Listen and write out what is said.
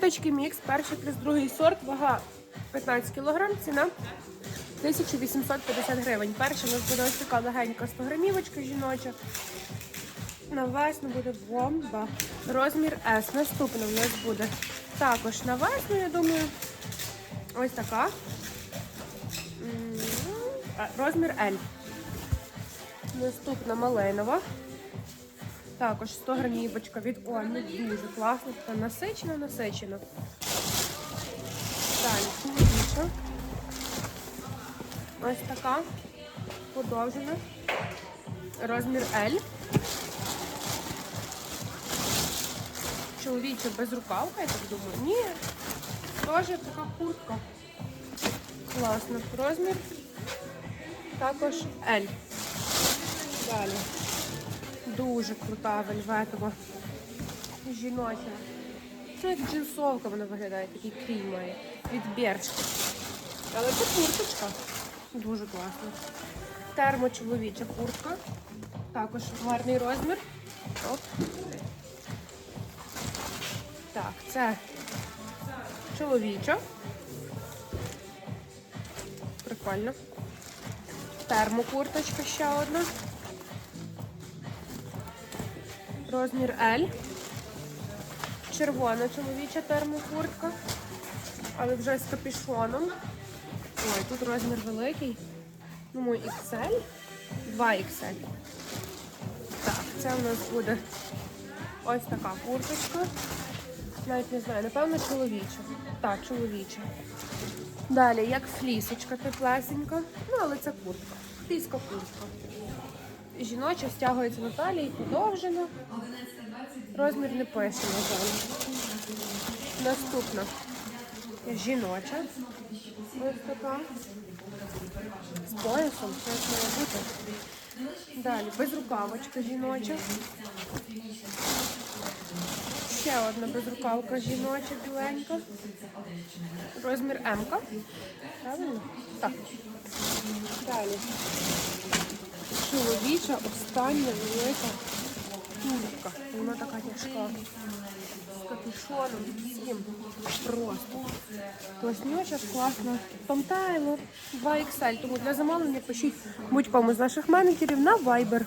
Точки мікс, перший плюс другий сорт, вага 15 кг, ціна 1850 гривень. Перша у нас буде ось така легенька 100 грамівочка жіноча. На весну буде бомба. Розмір S. Наступна у нас буде також на весну, я думаю. Ось така. Розмір L. Наступна малинова. Також 100 грамівочка від Ольми. Дуже класно, така насичена, насичена. Далі чоловіча. Ось така. Подовжена. Розмір L. Чоловіча безрукавка, я так думаю. Ні. Теж така куртка. Класно. Розмір. Також L. Далі. Дуже крута вельветова. Жіноча. Це як джинсовка вона виглядає, такий крій має. Від Бершки. Але це курточка. Дуже класно. Термочоловіча куртка. Також гарний розмір. Оп. Так, це чоловіча. Прикольно. Термокурточка ще одна. Розмір L. Червона чоловіча термокуртка. Але вже з капюшоном. Ой, тут розмір великий. Думаю, XL. 2XL. Так, це у нас буде ось така курточка. Навіть не знаю, напевно, чоловіча. Так, чоловіча. Далі, як флісочка теплесенька. Ну, але це куртка. Фліска куртка. Жіноча стягується на талії, подовжена. Розмір не пише, на. Наступна жіноча. Ось така. З поясом, як має бути. Далі безрукавочка жіноча. Ще одна безрукавка жіноча біленька. Розмір М. Правильно? Так. Далі. Чоловіча остання велика курка. Вона така тяжка. З капюшоном, всім. Просто. Класнюча, класно. Том Тайлор 2XL. Тому для замовлення пишіть будь-кому з наших менеджерів на Viber.